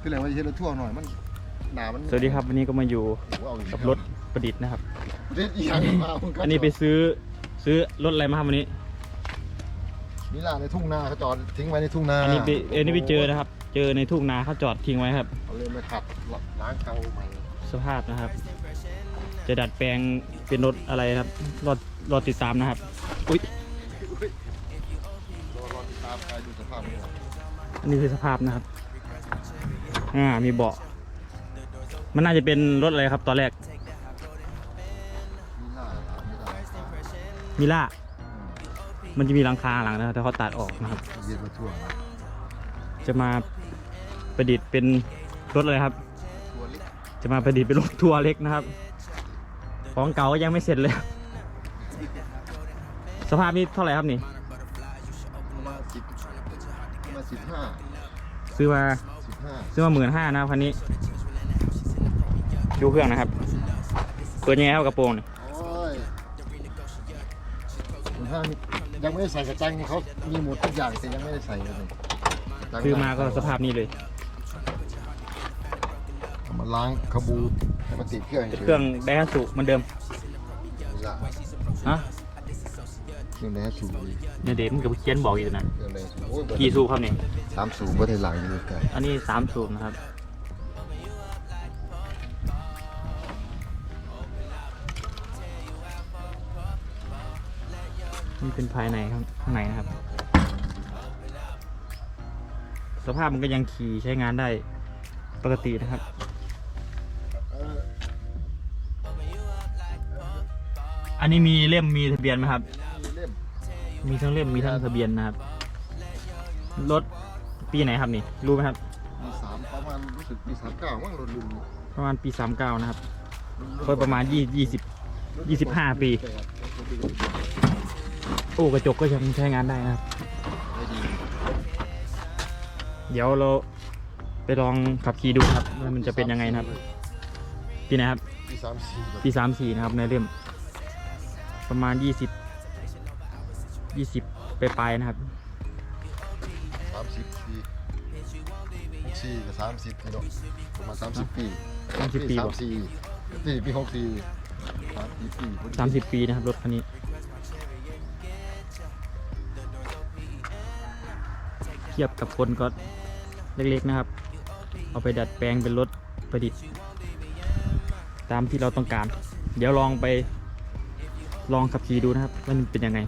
คือแหละว่าจะเฮ็ดรถทั่วร์หน่อยมันหนามันสวัสดีครับวันนี้ก็มาอยู่โอ้โหเอาอีกับรถประดิษฐ์นะครับ เด็ดอีหยังมามึงก็อันนี้ไปซื้อซื้อรถอะไรมาครับวันนี้ นี่ล่ะในทุ่งนาเขาจอดทิ้งไว้ในทุ่งนาอันนี้ไปอันนี้ไปเจอนะครับ เจอในทุ่งนาเขาจอดทิ้งไว้ครับ เอาเลยมาขัดล้างเกาใหม่สภาพนะครับ จะดัดแปลงเป็นรถอะไรครับรถรถติดตามนะครับอุ้ยรอรอติดตามไปดูสภาพมันก่อนอันนี้คือสภาพนะครับ อ่ามีเบาะมันน่าจะเป็นรถอะไรครับตอนแรกมีล่ามิล่ามันจะมีหลังคาหลังนะครับแต่เขาตัดออกนะครับย็นมาท่วร์นะจะมาประดิษฐ์เป็นรถอะไรครับ ตัวเล็กจะมาประดิษฐ์เป็นรถทัวร์เล็กนะครับ ของเก่าก็ยังไม่เสร็จเลย สภาพนี้เท่าไหร่ครับนี่มาสิบมาสิบห้า ซื้อมาสิบห้าซื้อมาหมื่นห้านะครับคันนี้ ดูเครื่องนะครับ เปิดยังไงครับกระโปรงเนี่ยโอ้ยสิบห้านี่ยังไม่ได้ใส่กระจังนี่เขามีหมดทุกอย่างแต่ยังไม่ได้ใส่เลยจังซื้อมาก็สภาพนี้เลยเอามาล้างขบูให้มันติดเครื่องเป็นเครื่องไดฮัตสุเหมือนเดิมนี่ล่ะฮะ เครื่องไดฮัตสูบเนี่ยเด็กมันกับเขียนบอกอยู่นะเครื่องไดฮัตสูบโอ้ยกี่สูบครับนี่สามสูบก็ได้หลังอยู่ไกลอันนี้สามสูบนะครับนี่เป็นภายในครับข้างในนะครับ สภาพมันก็ยังขี่ใช้งานได้ปกตินะครับเอออันนี้มีเล่มมีทะเบียนไหมครับ มีเล่มมีทั้งเล่มมีทั้งทะเบียนนะครับ รถปีไหนครับนี่ รู้ไหมครับ มีสามประมาณรู้สึกปีสามเก้ามั้งรถรุ่นนี้ประมาณปี39นะครับก็ประมาณยี่ยี่สิบยี่สิบห้าปีโอ้กระจกก็ยังใช้งานได้นะครับไม่ดีเดี๋ยวเราไปลองขับขี่ดูครับว่ามันจะเป็นยังไงนะครับปีไหนครับ ปีสามสี่ปีสามสี่นะครับในเล่มประมาณยี่สิบ ยี่สิบไปลายๆนะครับสามสิบปีสี่กับสามสิบนี่เนาะประมาณสามสิบปี30ปีสามบ่สี่สี่ปีหกสี่สามสี่ปีพอดีสามสิบปีนะครับรถคันนี้เทียบกับคนก็เล็กๆนะครับ เอาไปดัดแปลงเป็นรถประดิษฐ์ ตามที่เราต้องการ เดี๋ยวลองไปลองขับขี่ดูนะครับว่ามันเป็นยังไง